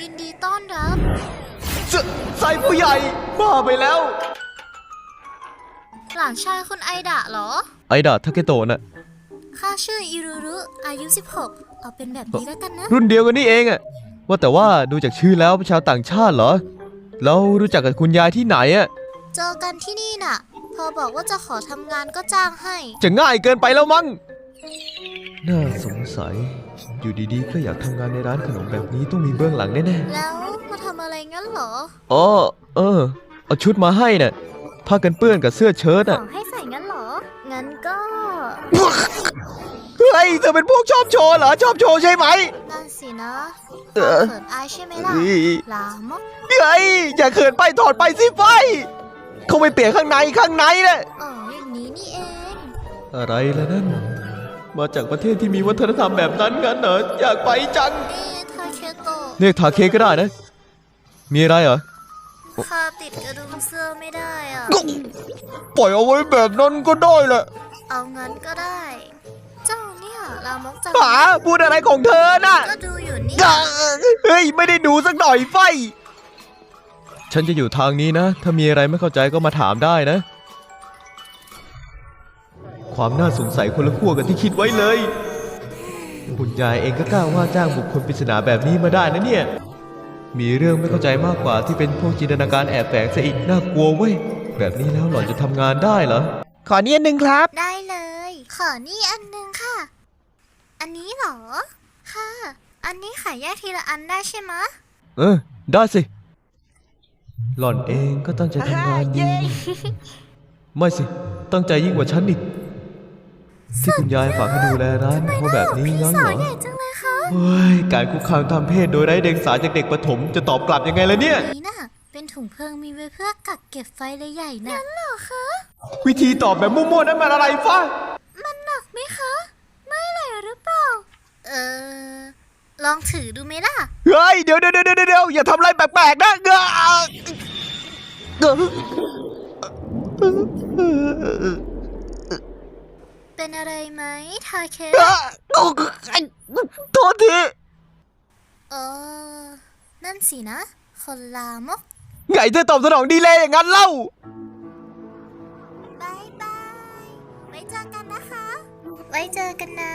ยินดีต้อนรับสใส่ผู้ใหญ่บ้าไปแล้ว หลานชายคุณไอดะเหรอ ไอดาทาเกโตะน่ะ ข้าชื่ออิรุรุ อายุ 16 เอาเป็นแบบนี้แล้วกันนะ รุ่นเดียวกันนี่เองอะว่าแต่ว่าดูจากชื่อแล้วเป็นชาวต่างชาติเหรอ แล้วรู้จักกับคุณยายที่ไหนอะเจอกันที่นี่น่ะ พอบอกว่าจะขอทำงานก็จ้างให้ จะง่ายเกินไปแล้วมั้ง น่าสงสัย อยู่ดีๆ ก็อยากทำงานในร้านขนมแบบนี้ต้องมีเบื้องหลังแน่แล้วมาทำอะไรงั้นเหรอๆอ๋อเออ เอาชุดมาให้น่ะผ้ากันเปื้อนกับเสื้อเชิ้ตขอะอให้ใส่งั้นเหรอ งั้นก็เฮ้ยเธอเป็นพวกชอบโชว์เหรอ ชอบโชว์ใช่ไหม นั่นสินะเออ เขินอายใช่ไหมล่ะเฮ้ยลามกเฮ้ยอย่าเขินไปถอดไปสิไฟเขาไม่เปลี่ยนข้างในข้างในน่ะอ๋ออย่างนี้นี่เอง อะไรล่ะนั่น มาจากประเทศที่มีวัฒนธรรมแบบนั้นกันเหรออยากไปจังเอ๊ะทาเคโตะเรียกทาเคก็ได้นะ มีอะไรเหรอข้าติดกระดุมเสื้อไม่ได้อะ ปล่อยเอาไว้แบบนั้นก็ได้แหละ เอางั้นก็ได้ เจ้าเนี่ยลามกจังหาพูดอะไรของเธอน่ะ ก็ดูอยู่นี่เฮ้ยไม่ได้ดูสักหน่อยไฟ ฉันจะอยู่ทางนี้นะ ถ้ามีอะไรไม่เข้าใจก็มาถามได้นะ ความน่าสงสัยคนละขั้วกันที่คิดไว้เลย คุณยายเองก็กล้าว่าจ้างบุคคลปริศนาแบบนี้มาได้นะเนี่ย มีเรื่องไม่เข้าใจมากกว่าที่เป็นพวกจินตนาการแอบแฝงซะอีกน่ากลัวเว้ย แบบนี้แล้วหล่อนจะทำงานได้เหรอ ขอเนี้ยหนึ่งครับ ได้เลย ขอนี่อันหนึงค่ะ อันนี้เหรอ ค่ะ อันนี้ขายแยกทีละอันได้ใช่ไหมะ เออ ได้สิ หล่อนเองก็ตั้งใจทำงานดี ไม่สิ ตั้งใจยิ่งกว่าฉันอีก ที่คุณยายฝากให้ดูแลร้านเพราะแบบนี้งั้นสาเหรวอใหญ่จังเลยค่ะเฮ้ยการคุกคามทางเพศโดยไร้เดียงสาจากเด็กประถมจะตอบกลับยังไงล่ะเนี่ย นี่น่ะ เป็นถุงเพลิงมีไว้เพื่อกักเก็บไฟเลยใหญ่น่ะงั้นเหรอคะ วิธีตอบแบบมั่วๆนั้นมันอะไรฟ้ามันหนักไหมคะ ไม่เลยหรือเปล่า เออ ลองถือดูไหมล่ะ เฮ้ย เดี๋ยวเดี๋ยวเดี๋ยวเดี๋ยวอย่าทำอะไรแปลกๆนะเงอะเง อะเป็นอะไรไหมทาเคเงอะโทษทีเออ นั่นสินะ คนลามก ไงเธอตอบสนองดีเลยอย่างนั้นเล่า บายบาย ไว้เจอกันนะคะ ไว้เจอกันนะ